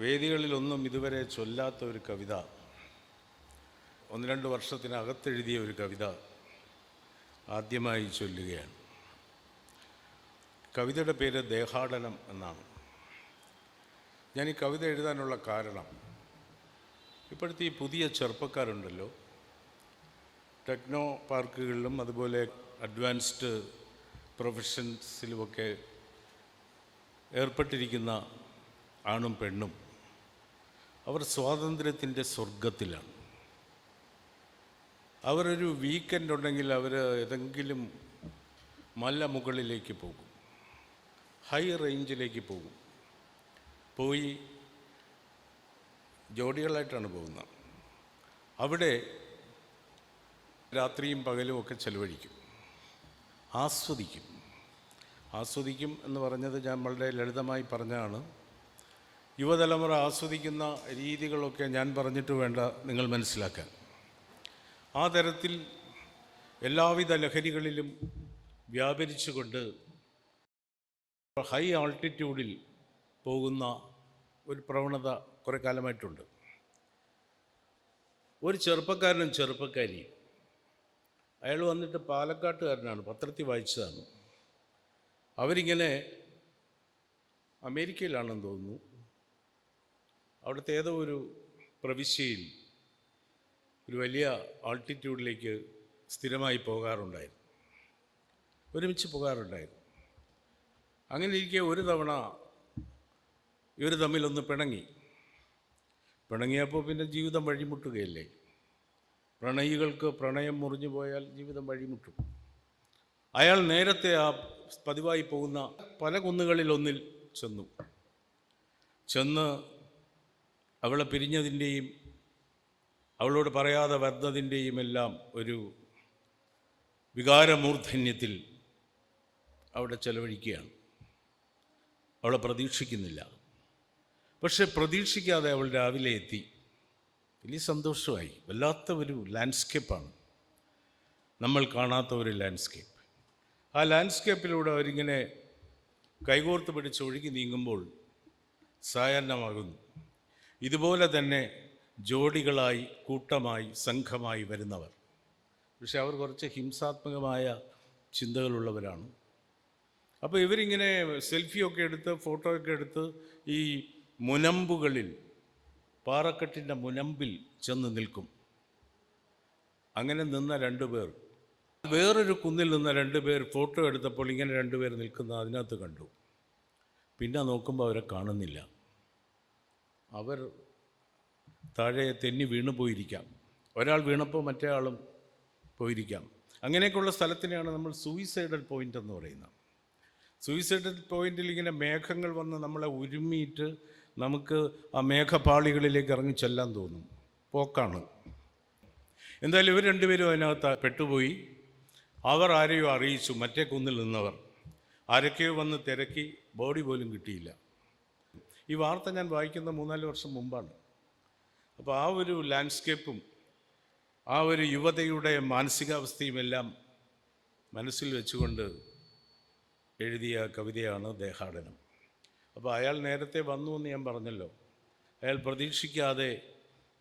വേദികളിലൊന്നും ഇതുവരെ ചൊല്ലാത്ത ഒരു കവിത ഒന്ന് രണ്ട് വർഷത്തിനകത്തെഴുതിയ ഒരു കവിത ആദ്യമായി ചൊല്ലുകയാണ്. കവിതയുടെ പേര് ദേഹാടനം എന്നാണ്. ഞാൻ ഈ കവിത എഴുതാനുള്ള കാരണം ഇപ്പോഴത്തെ ഈ പുതിയ ചെറുപ്പക്കാരുണ്ടല്ലോ. ടെക്നോ പാർക്കുകളിലും അതുപോലെ അഡ്വാൻസ്ഡ് പ്രൊഫഷൻസിലുമൊക്കെ ഏർപ്പെട്ടിരിക്കുന്ന ആണും പെണ്ണും. അവർ സ്വാതന്ത്ര്യത്തിന്റെ സ്വർഗത്തിലാണ് അവരൊരു വീക്കെൻഡ് ഉണ്ടെങ്കിൽ അവർ ഏതെങ്കിലും മല മുകളിലേക്ക് പോകും. ഹൈ റേഞ്ചിലേക്ക് പോകും. പോയി ജോഡികളായിട്ടാണ് പോകുന്നത്. അവിടെ രാത്രിയും പകലും ഒക്കെ ചെലവഴിക്കും. ആസ്വദിക്കും. ആസ്വദിക്കും എന്ന് പറഞ്ഞത് ഞാൻ വളരെ ലളിതമായി പറഞ്ഞതാണ്. യുവതലമുറ ആസ്വദിക്കുന്ന രീതികളൊക്കെ ഞാൻ പറഞ്ഞിട്ട് വേണ്ട നിങ്ങൾ മനസ്സിലാക്കാൻ. ആ തരത്തിൽ എല്ലാവിധ ലഹരികളിലും വ്യാപരിച്ചുകൊണ്ട് ഹൈ ആൾട്ടിറ്റ്യൂഡിൽ പോകുന്ന ഒരു പ്രവണത കുറേ കാലമായിട്ടുണ്ട്. ഒരു ചെറുപ്പക്കാരനും ചെറുപ്പക്കാരിയും അയാൾ വന്നിട്ട് പാലക്കാട്ടുകാരനാണ് പത്രത്തിൽ വായിച്ചതാണ്. അവരിങ്ങനെ അമേരിക്കയിലാണെന്ന് തോന്നുന്നു അവിടുത്തെ ഏതോ ഒരു പ്രവിശ്യയിൽ ഒരു വലിയ ആൾട്ടിറ്റ്യൂഡിലേക്ക് സ്ഥിരമായി പോകാറുണ്ടായിരുന്നു. ഒരുമിച്ച് പോകാറുണ്ടായിരുന്നു. അങ്ങനെ ഇരിക്കെ ഒരു തവണ ഇവർ തമ്മിലൊന്ന് പിണങ്ങി. പിണങ്ങിയപ്പോൾ പിന്നെ ജീവിതം വഴിമുട്ടുകയല്ലേ? പ്രണയികൾക്ക് പ്രണയം മുറിഞ്ഞു പോയാൽ ജീവിതം വഴിമുട്ടും. അയാൾ നേരത്തെ ആ പതിവായി പോകുന്ന പല കുന്നുകളിൽ ഒന്നിൽ ചെന്നു. ചെന്ന് അവളെ പിരിഞ്ഞതിന്റെയും അവളോട് പറയാതെ വന്നതിന്റെയും എല്ലാം ഒരു വികാരമൂർധന്യത്തിൽ അവിടെ ചെലവഴിക്കുകയാണ്. അവളെ പ്രതീക്ഷിക്കുന്നില്ല. പക്ഷെ പ്രതീക്ഷിക്കാതെ അവൾ രാവിലെ എത്തി. വലിയ സന്തോഷമായി. വല്ലാത്ത ഒരു ലാൻഡ്സ്കേപ്പാണ്. നമ്മൾ കാണാത്ത ഒരു ലാൻഡ്സ്കേപ്പ്. ആ ലാൻഡ്സ്കേപ്പിലൂടെ അവരിങ്ങനെ കൈകോർത്ത് പിടിച്ച് ഒഴുകി നീങ്ങുമ്പോൾ സായാഹ്നമാകുന്നു. ഇതുപോലെ തന്നെ ജോഡികളായി കൂട്ടമായി സംഘമായി വരുന്നവർ. പക്ഷെ അവർ കുറച്ച് ഹിംസാത്മകമായ ചിന്തകളുള്ളവരാണ്. അപ്പോൾ ഇവരിങ്ങനെ സെൽഫിയൊക്കെ എടുത്ത് ഫോട്ടോ ഒക്കെ എടുത്ത് ഈ മുനമ്പുകളിൽ പാറക്കെട്ടിന്റെ മുനമ്പിൽ ചെന്ന് നിൽക്കും. അങ്ങനെ നിന്ന രണ്ടു പേർ. വേറൊരു കുന്നിൽ നിന്ന രണ്ട് പേർ ഫോട്ടോ എടുത്തപ്പോൾ ഇങ്ങനെ രണ്ടുപേർ നിൽക്കുന്ന അതിനകത്ത് കണ്ടു. പിന്നെ നോക്കുമ്പോൾ അവരെ കാണുന്നില്ല. അവർ താഴെ തെന്നി വീണു പോയിരിക്കാം. ഒരാൾ വീണപ്പോൾ മറ്റേ ആളും പോയിരിക്കാം. അങ്ങനെയൊക്കെയുള്ള സ്ഥലത്തിനെയാണ് നമ്മൾ സൂയിസൈഡൽ പോയിന്റ് എന്ന് പറയുന്നത്. സൂയിസൈഡൽ പോയിന്റിൽ ഇങ്ങനെ മേഘങ്ങൾ വന്ന് നമ്മളെ ഉരുമിയിട്ട് നമുക്ക് ആ മേഘപാളികളിലേക്ക് ഇറങ്ങി ചെല്ലാൻ തോന്നും. പോക്കാണ്. എന്തായാലും ഇവർ രണ്ടുപേരും അതിനകത്ത് പെട്ടുപോയി. അവർ ആരെയോ അറിയിച്ചു. മറ്റേ കുന്നിൽ നിന്നവർ. ആരൊക്കെയോ വന്ന് തിരക്കി. ബോഡി പോലും കിട്ടിയില്ല. ഈ വാർത്ത ഞാൻ വായിക്കുന്ന മൂന്നാൽ വർഷം മുമ്പാണ്. അപ്പോൾ ആ ഒരു ലാൻഡ്സ്കേപ്പും ആ ഒരു യുവതയുടെ മാനസികാവസ്ഥയും എല്ലാം മനസ്സിൽ വെച്ചുകൊണ്ട് എഴുതിയ കവിതയാണ് ദേഹാടനം. അപ്പോൾ അയാൾ നേരത്തെ വന്നു എന്ന് ഞാൻ പറഞ്ഞല്ലോ. അയാൾ പ്രതീക്ഷിക്കാതെ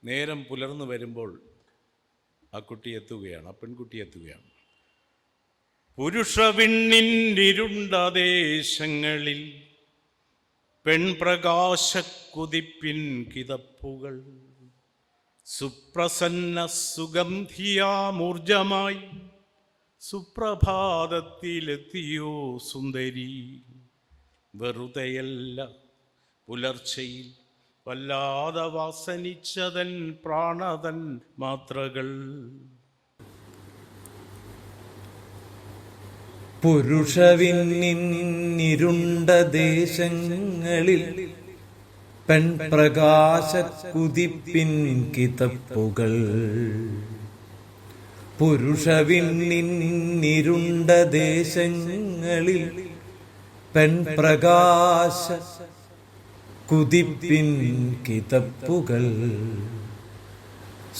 നേരം പുലർന്നു വരുമ്പോൾ ആ കുട്ടി എത്തുകയാണ് ആ പെൺകുട്ടി എത്തുകയാണ്. പുരുഷവിണ്ണിരുണ്ട ദേശങ്ങളിൽ പെൺപ്രകാശക്കുതിപ്പിൻ കിതപ്പുകൾ. സുപ്രസന്ന സുഗന്ധിയാമൂർജമായി സുപ്രഭാതത്തിലെത്തിയോ സുന്ദരി. വെറുതെയല്ല പുലർച്ചയിൽ വല്ലാതെ വാസനിച്ചതൻ പ്രാണതൻ മാത്രകൾ. പുരുഷവിന്നിരുണ്ട ദേശങ്ങളിൽ പെൺപ്രകാശ കുതിപ്പിൻ കിതപ്പുകൾ. പുരുഷവിണ്ണിരുണ്ട ദേശങ്ങളിൽ പെൺപ്രകാശ കുതിപ്പിൻ കിതപ്പുകൾ.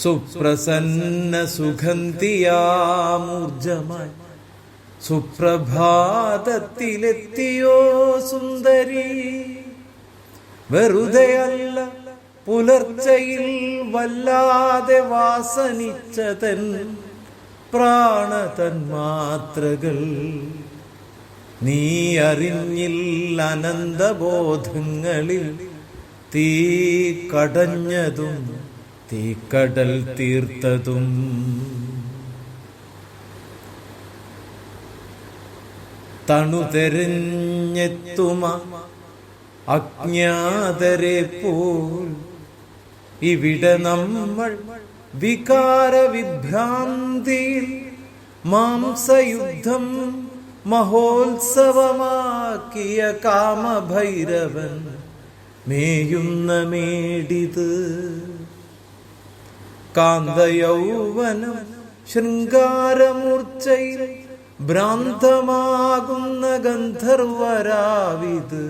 സുപ്രസന്ന സുഗന്ധിയാമൂർജമായി സുപ്രഭാതത്തിലെത്തിയോ സുന്ദരി? വെറുതെയല്ല പുലർച്ചയിൽ വല്ലാതെ വാസനിച്ചതൻ പ്രാണതന്മാത്രകൾ. നീ അറിഞ്ഞില്ല അനന്തബോധങ്ങളിൽ തീ കടഞ്ഞതും തീ കടൽ തീർത്തതും. തണുതെരഞ്ഞെത്തുമ അജ്ഞാതരെ പോൽ. ഇവിടെ നമ്മൾ വികാര വിഭ്രാന്തിയിൽ മാംസയുദ്ധം മഹോത്സവമാക്കിയ കാമഭൈരവൻ മേയുന്ന മേടിത്. കാന്തയൗവനം ശൃംഗാരമൂർച്ചയിൽ ഭ്രാന്തമാകുന്ന ഗന്ധർവരാവിത്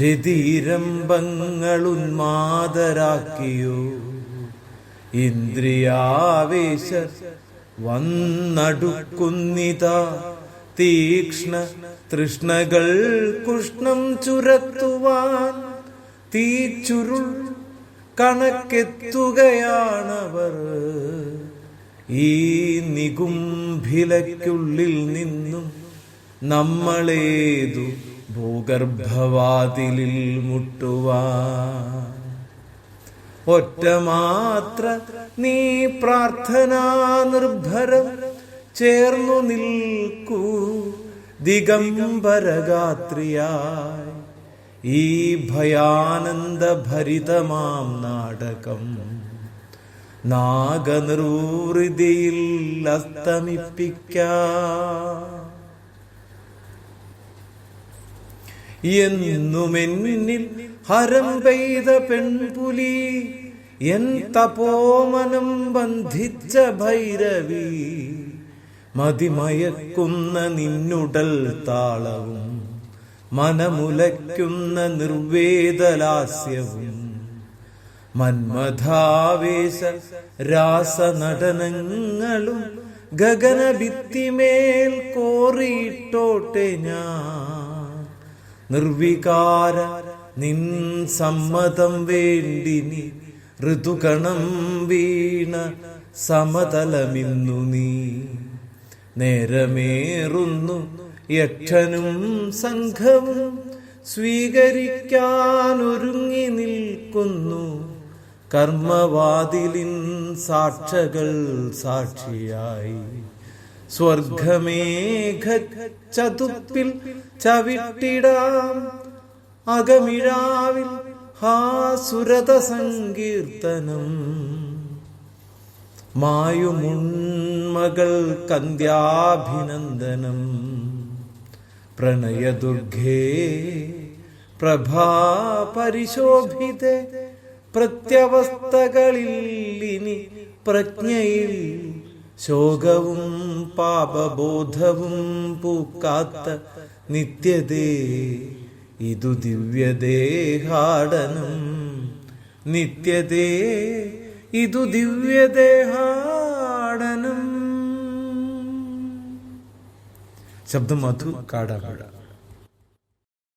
രതിരംബങ്ങളുന്മാതരാക്കിയോ ഇന്ദ്രിയാവേശ വന്നടുക്കുന്നിത. തീക്ഷ്ണ തൃഷ്ണകൾ കൃഷ്ണം ചുരത്തുവാൻ തീച്ചുരുൾ കണക്കെത്തുകയാണവർ. ഈ നികുംഭിലയ്ക്കുള്ളിൽ നിന്നും നമ്മളേതു ഭൂഗർഭവാതിലിൽ മുട്ടുവാ ഒറ്റ മാത്ര നീ പ്രാർത്ഥനാ നിർഭരം ചേർന്നു നിൽക്കൂ ദിഗംബരഗാത്രിയായി. ഈ ഭയാനന്ദ ഭരിതമാം നാടകം നാഗനിർവൃതിയിൽ അസ്തമിപ്പിക്ക. എന്നുമെന്നിൽ ഹരം പെയ്ത പെൺപുലി എൻ തപോമനം ബന്ധിച്ച ഭൈരവി മതിമയക്കുന്ന നിന്നുടൽ താളവും മനമുലയ്ക്കുന്ന നിർവേദലാസ്യവും. മന്മഥാവേശ രാസനടനങ്ങളും ഗഗനഭിത്തിമേൽ കോറിയിട്ടോട്ടെ ഞാൻ. നിർവികാര നിൻ സമ്മതം വേണ്ടിനി ഋതുകണം വീണ സമതലമിന്നു നീ. നേരമേറുന്നു യക്ഷനും സംഘവും സ്വീകരിക്കാനൊരുങ്ങി നിൽക്കുന്നു. കർമ്മവാതിലിൻ സാക്ഷകൾ സാക്ഷിയായി. സ്വർഗമേഘ ചതുപ്പിൽ ചവിട്ടിടാം. അകമിഴാവിൽ ഹാസുരത സങ്കീർത്തനം മായുമുൺമകൾ കന്ധ്യാഭിനന്ദനം പ്രണയദുർഗേ പ്രഭാ പരിശോഭിതെ പ്രത്യവസ്ഥകളിൽ ഇനി പ്രജ്ഞയിൽ ശോകവും പാപബോധവും പൂക്കാത്ത നിത്യതേ ഇതു ദിവ്യദേഹാടനം. നിത്യതേ ഇതു ദിവ്യദേഹാടനം. ശബ്ദം മധു കാടാപുഴ